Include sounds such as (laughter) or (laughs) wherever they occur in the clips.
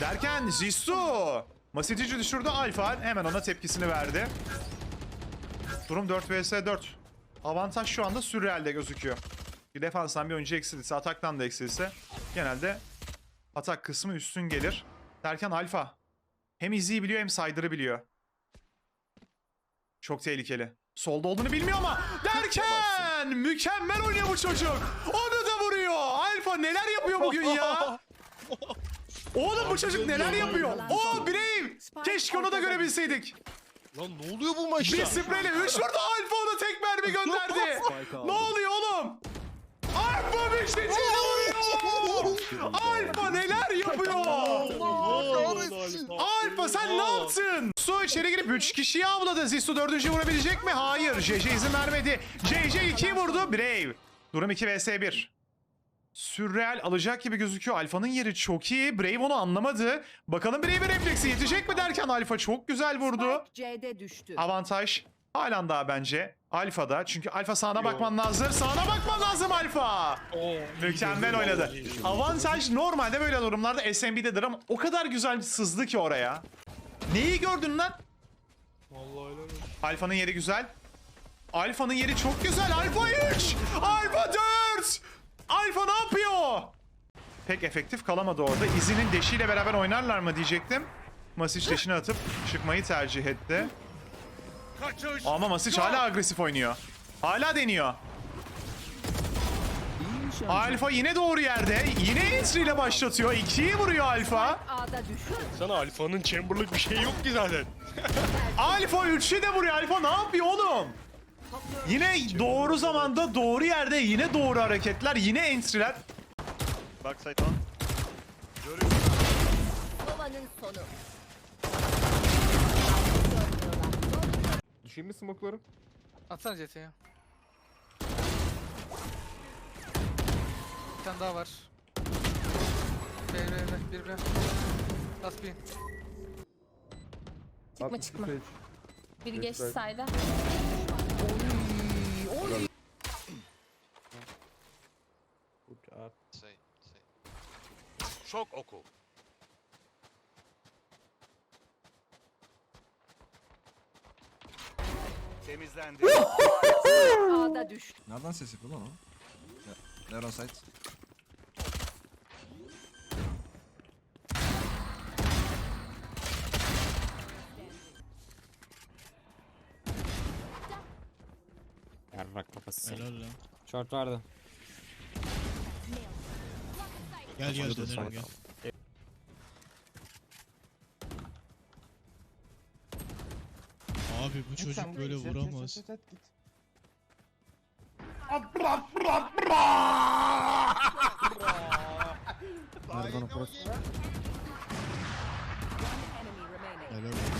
Derken Zissu. Masitici düşürdü Alfa. Hemen ona tepkisini verdi. Durum 4 vs 4. Avantaj şu anda sürrealde gözüküyor. Bir defanstan bir oyuncu eksilirse, ataktan da eksilirse genelde atak kısmı üstün gelir. Derken Alfa hem izleyi biliyor hem saydırı biliyor. Çok tehlikeli. Solda olduğunu bilmiyor ama derken mükemmel oynuyor bu çocuk. Onu da vuruyor. Alfa neler yapıyor bugün ya? (laughs) Oğlum bu çocuk neler yapıyor? Oo Brave. Keşke onu da görebilseydik. Lan ne oluyor bu maçta? Bir spreyle 3 vurdu Alfa ona tek mermi gönderdi. (laughs) ne oluyor oğlum? Alfa bir şey vuruyor. Alfa neler yapıyor? Alfa sen ne yaptın? Su içeri girip 3 kişiyi avladı. Zissu 4. vurabilecek mi? Hayır. JJ izin vermedi. JJ 2 vurdu. Brave. Durum 2 vs 1. Sürreal alacak gibi gözüküyor. Alfa'nın yeri çok iyi. Brave onu anlamadı. Bakalım Brave'in refleksi yetecek mi derken Alfa çok güzel vurdu. C'de düştü. Avantaj halen daha bence Alfa'da. Çünkü Alfa sağına bakman lazım. Sağına bakman lazım Alfa. Mükemmel oynadı. Avantaj normalde böyle durumlarda SMB'dedir ama o kadar güzel sızdı ki oraya. Neyi gördün lan? Vallahi öyle mi? Alfa'nın yeri güzel. Alfa'nın yeri çok güzel. Alfa 3. Alfa 4. Alfa ne yapıyor? Pek efektif kalamadı orada. İzinin deşiyle beraber oynarlar mı diyecektim. Masic deşini atıp çıkmayı tercih etti. Ama Masic hala agresif oynuyor. Hala deniyor. Alfa yine doğru yerde. Yine entry ile başlatıyor. 2'yi vuruyor Alfa. Sana Alfa'nın chamberlık bir şey yok ki zaten. (laughs) Alfa 3'ü de vuruyor. Alfa ne yapıyor oğlum? Yine doğru zamanda, doğru yerde, yine doğru hareketler, yine entry'ler. Backside on. Sonu. Düşeyim mi smoke'ları? Atsana CT'ye. Bir tane daha var. B, B, B, bir B. Last bin. Çıkma çıkma. Biri geçti sayda. Şok oku. Temizlendi. A'da düştü. Nereden ses yapıyor lan o? Neuron site. Yarrak kafası. Helal lan. Short vardı. Gel gel sağ gel. Abi bu çocuk böyle vuramaz. Nereden o burası? Enemy remaining. Helal lan.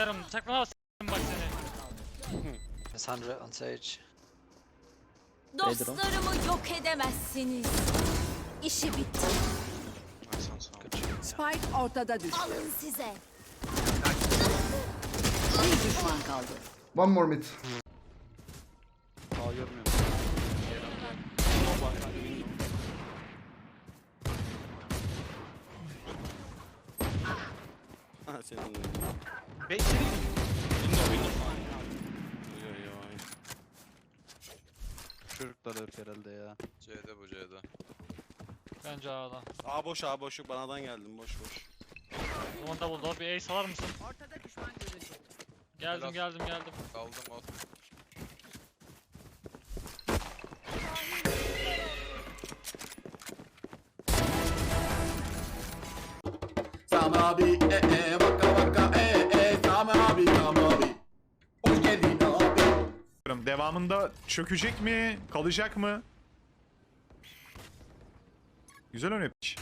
Yarım takma bak seni. Sandra on stage. Dostlarımı yok edemezsiniz. İşi bitti. Spike ortada düştü. Alın size. Bir düşman kaldı. One more mid. Çocuklar ırk herhalde ya. C'de bu C'de. Bence A'da. A boş A boş banadan geldim boş boş. Aman da buldu. Bir ace salar mısın? Ortada düşman görüldü. Geldim geldim geldim. Aldım al. Sami abi e abi. Devamında çökecek mi? Kalacak mı? Güzel oynuyor (laughs) piç.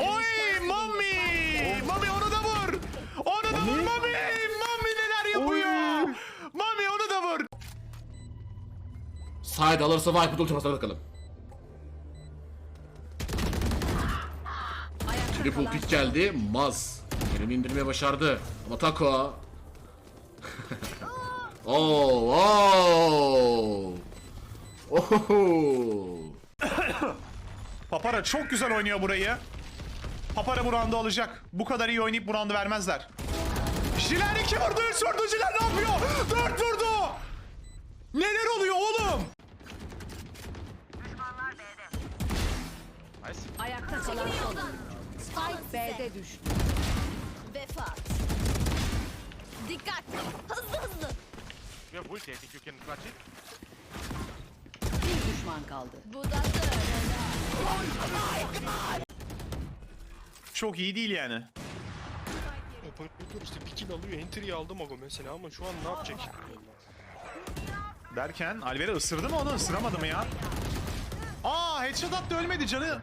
Oy Mami! Mami onu da vur! Onu da vur Mami! Mami neler yapıyor? Mami onu da vur! Side alırsa Viper ultimasına bakalım. Triple pick geldi. Maz. Elini indirmeyi başardı. Ama Tako. Oo, oo. Oho. Papara çok güzel oynuyor burayı. Papara bu roundu alacak. Bu kadar iyi oynayıp bu roundu vermezler. Jiler 2 vurdu, 3 vurdu. Jiler ne yapıyor? 4 vurdu. Neler oluyor oğlum? Ayakta kalan son. Spike B'de düştü. Vefat. Dikkat. Hızlı hızlı. Bir düşman kaldı. Bu da Çok iyi değil yani. Operatör işte bir kill alıyor entry'yi aldım aga mesela ama şu an ne yapacak? Derken Alvera ısırdı mı onu? Isıramadı mı ya? Aa headshot attı ölmedi canı.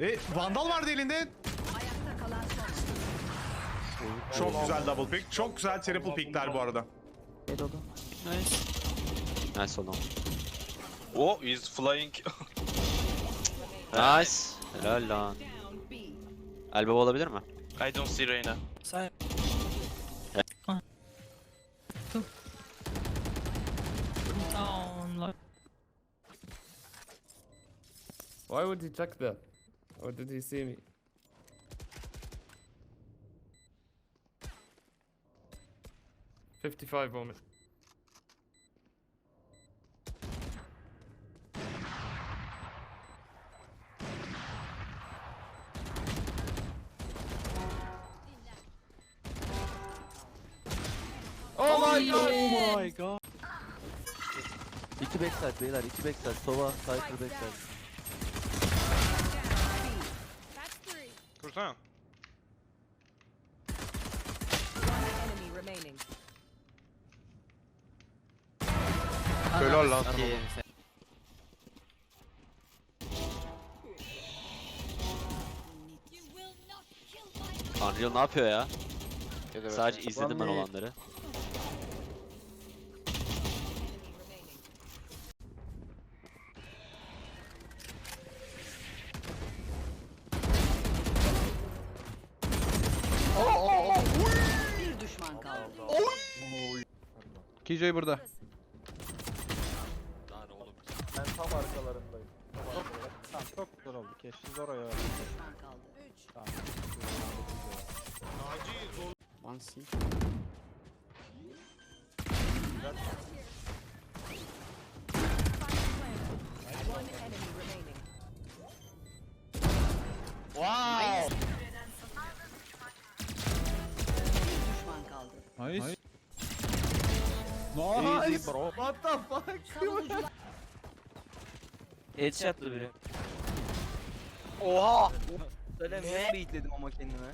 E Vandal vardı elinde. Ayakta kalan son oyuncu. Çok güzel double pick. Çok güzel triple pickler bu arada. Nice oğlum. Oh, he's flying. (laughs) Nice. Helal lan. Elbow olabilir mi? I don't see Reyna. Why would he check that? Or did he see me? Fifty-five moment. İki backside beyler, iki backside. Sova, Cypher backside. Kursana. Enemy remaining. Helal lan. Unreal ne yapıyor ya? Sadece izledim ben olanları. KJ burada. Ne oğlum? Düşman kaldı. Üç. One C. One enemy remaining. Bir düşman kaldı. Nice. Easy bro. Savunucular Headshot'lı biri. Oha! Ne? Beatledim ama kendime.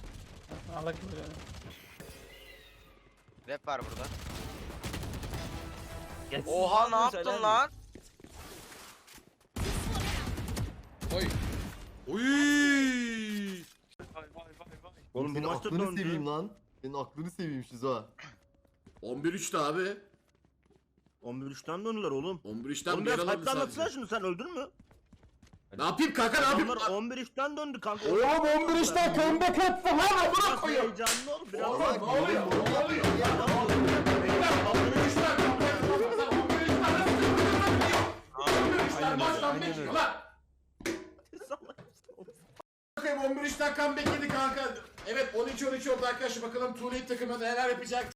Rap var burada. Oha ne yaptın lan? Uy. Oğlum bu maçta aklını seveyim lan. Senin aklını seveyim Şizo. 11-3'tü abi. 11-3'ten döndüler oğlum. 11-3'ten Oğlum bir biraz yer aladı hype'la anlatsana sadece. şunu sen öldün mü? Ne yapayım kanka ne yapayım? Adamlar 11-3'ten döndü kanka. Oğlum 11-3'ten comeback attı lan amına Biraz koyayım. heyecanlı ol biraz. Oğlum ne oluyor? Ne oluyor? Beyler 11-3'ten comeback. Sen 11-3'ten nasıl 11-3'ten baştan bekliyor lan. Bakayım 11-3'ten comeback yedi kanka. Evet 13-13 oldu arkadaşlar bakalım Tuğleit takımı neler yapacak.